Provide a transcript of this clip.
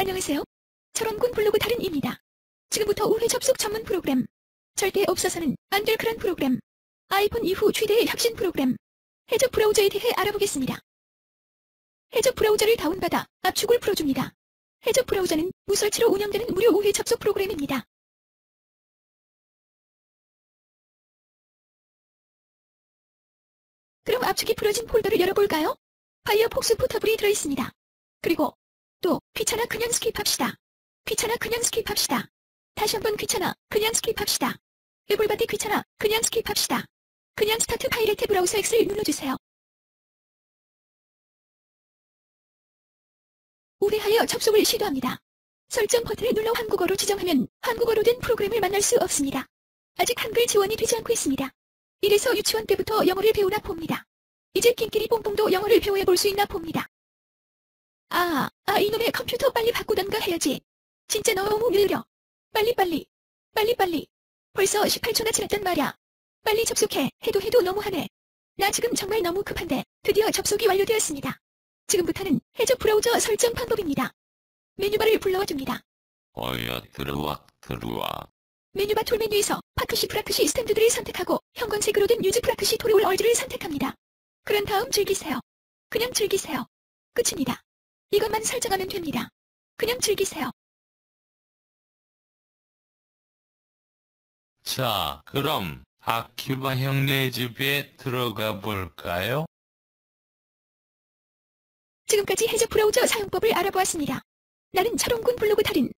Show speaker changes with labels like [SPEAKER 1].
[SPEAKER 1] 안녕하세요. 철원군 블로그 달인입니다. 지금부터 우회 접속 전문 프로그램. 절대 없어서는 안 될 그런 프로그램. 아이폰 이후 최대의 혁신 프로그램. 해적 브라우저에 대해 알아보겠습니다. 해적 브라우저를 다운받아 압축을 풀어줍니다. 해적 브라우저는 무설치로 운영되는 무료 우회 접속 프로그램입니다. 그럼 압축이 풀어진 폴더를 열어볼까요? 파이어폭스 포터블이 들어있습니다. 그리고 또 귀찮아 그냥 스킵합시다. 귀찮아 그냥 스킵합시다. 다시 한번 귀찮아 그냥 스킵합시다. 에블바디 귀찮아 그냥 스킵합시다. 그냥 스타트 파이레트 브라우저 X를 눌러주세요. 우회하여 접속을 시도합니다. 설정 버튼을 눌러 한국어로 지정하면 한국어로 된 프로그램을 만날 수 없습니다. 아직 한글 지원이 되지 않고 있습니다. 이래서 유치원 때부터 영어를 배우나 봅니다. 이제 낑끼리 뽕뽕도 영어를 배워야 볼 수 있나 봅니다. 아, 아 이놈의 컴퓨터 빨리 바꾸던가 해야지. 진짜 너무 느려. 빨리빨리. 빨리빨리. 벌써 18초나 지났단 말야. 빨리 접속해. 해도 해도 너무하네. 나 지금 정말 너무 급한데 드디어 접속이 완료되었습니다. 지금부터는 해적 브라우저 설정 방법입니다. 메뉴바를 불러와 줍니다.
[SPEAKER 2] 어여 들어와 들어와
[SPEAKER 1] 메뉴바 툴 메뉴에서 파크시 프라크시 스탠드들을 선택하고 형광색으로 된 유즈 프라크시 토리올 얼즈를 선택합니다. 그런 다음 즐기세요. 그냥 즐기세요. 끝입니다. 이것만 설정하면 됩니다. 그냥 즐기세요.
[SPEAKER 2] 자 그럼 아큐바 형네 집에 들어가 볼까요?
[SPEAKER 1] 지금까지 해적 브라우저 사용법을 알아보았습니다. 나는 철원군 블로그 달인